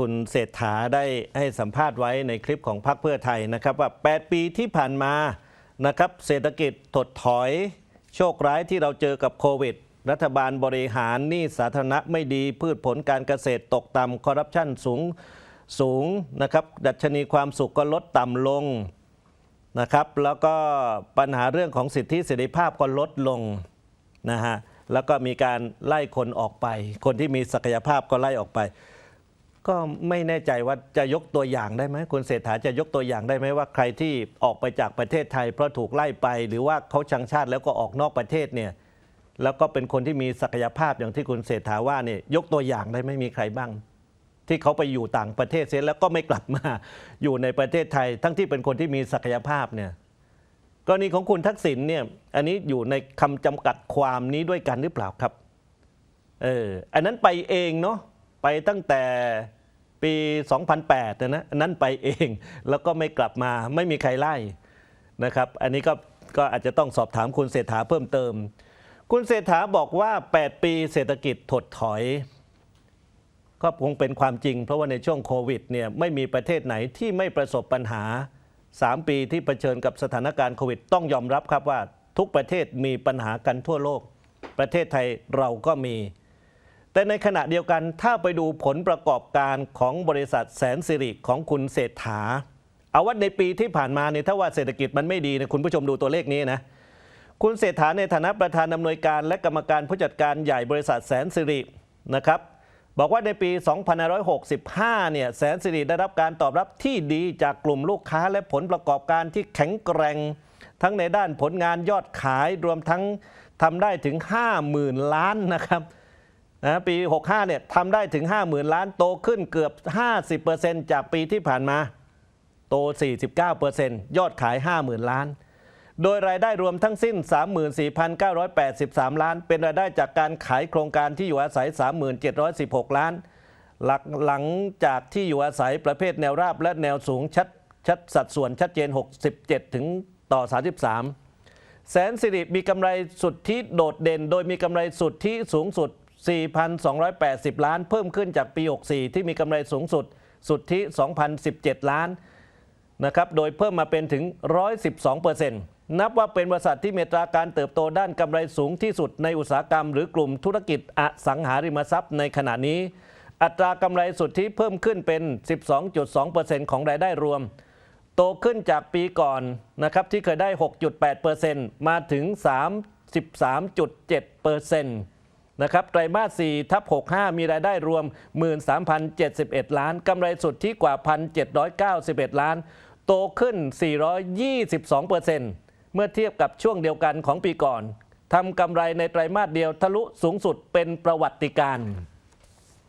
คุณเศรษฐาได้ให้สัมภาษณ์ไว้ในคลิปของพรรคเพื่อไทยนะครับว่า 8 ปีที่ผ่านมานะครับเศรษฐกิจถดถอยโชคร้ายที่เราเจอกับโควิด รัฐบาลบริหารหนี้สาธารณะไม่ดีพืชผลการเกษตรตกต่ำคอร์รัปชันสูงสูงนะครับดัชนีความสุขก็ลดต่ำลงนะครับแล้วก็ปัญหาเรื่องของสิทธิเสรีภาพก็ลดลงนะฮะแล้วก็มีการไล่คนออกไป คนที่มีศักยภาพก็ไล่ออกไป ก็ไม่แน่ใจว่าจะยกตัวอย่างได้ไหมคุณเศรษฐาจะยกตัวอย่างได้ไหมว่าใครที่ออกไปจากประเทศไทยเพราะถูกไล่ไป หรือว่าเขาชังชาติแล้วก็ออกนอกประเทศเนี่ยแล้วก็เป็นคนที่มีศักยภาพอย่างที่คุณเศรษฐาว่าเนี่ยยกตัวอย่างได้ไหมมีใครบ้าง ที่เขาไปอยู่ต่างประเทศเสียแล้วก็ไม่กลับมาอยู่ในประเทศไทย ทั้งที่เป็นคนที่มีศักยภาพเนี่ยกรณีของคุณทักษิณเนี่ยอันนี้อยู่ในคำจำกัดความนี้ด้วยกันหรือเปล่าครับเอออันนั้นไปเองเนาะไปตั้งแต่ ปี 2008นะนะอันนั้นไปเอง แล้วก็ไม่กลับมาไม่มีใครไล่นะครับ อันนี้ก็ก็อาจจะต้องสอบถามคุณเศรษฐาเพิ่มเติม คุณเศรษฐาบอกว่า 8 ปีเศรษฐกิจถดถอย ก็คงเป็นความจริง เพราะว่าในช่วงโควิดเนี่ยไม่มีประเทศไหนที่ไม่ประสบปัญหา 3 ปีที่เผชิญกับสถานการณ์โควิด ต้องยอมรับครับว่าทุกประเทศมีปัญหากันทั่วโลก ประเทศไทยเราก็มี แต่ในขณะเดียวกันถ้าไปดูผลประกอบการของบริษัทแสนสิริของคุณเศรษฐา เอาว่าในปีที่ผ่านมาเนี่ยถ้าว่าเศรษฐกิจมันไม่ดีเนี่ยคุณผู้ชมดูตัวเลขนี้นะคุณเศรษฐาในฐานะประธานอำนวยการและกรรมการผู้จัดการใหญ่บริษัทแสนสิรินะครับบอกว่าในปี 2565 เนี่ย แสนสิริได้รับการตอบรับที่ดีจากกลุ่มลูกค้าและผลประกอบการที่แข็งแกร่ง ทั้งในด้านผลงานยอดขายรวมทั้งทำได้ถึง 50,000 ล้านนะครับ นะปี 65เนี่ยทำได้ถึง 50,000 ล้านโตขึ้นเกือบ 50%จากปีที่ผ่านมา โต 49%ยอดขาย 50,000 ล้าน โดยรายได้รวมทั้งสิ้น 34,983 ล้าน เป็นรายได้จากการขายโครงการที่อยู่อาศัย 3716 ล้าน หลักหลังจากที่อยู่อาศัยประเภทแนวราบและแนวสูงชัดชัดสัดส่วนชัดเจน 67 ถึงต่อ 33 แสนสิริมีกำไรสุทธิโดดเด่น โดยมีกำไรสุทธิสูงสุด 4,280 ล้าน เพิ่มขึ้นจากปี 64 ที่มีกำไรสูงสุดสุดทธิ2,017 ล้านนะครับ โดยเพิ่มมาเป็นถึง 112%นับว่าเป็นบริษัทที่มีตราการเติบโตด้านกำไรสูงที่สุดในอุตสาหกรรม หรือกลุ่มธุรกิจอสังหาริมทรัพย์ในขณะนี้ อัตรากำไรสุทธิเพิ่มขึ้นเป็น 12.2%ของรายได้รวม โตขึ้นจากปีก่อนนะครับที่เคยได้ 6.8%มาถึง 33.7% นะครับไตรมาส4ทับ65 มีรายได้รวม 13,071 ล้านกำไรสุดที่กว่า 1,791 ล้าน โตขึ้น 422%เมื่อเทียบกับช่วงเดียวกันของปีก่อนทำกำไรในไตรมาสเดียวทะลุสูงสุดเป็นประวัติการณ์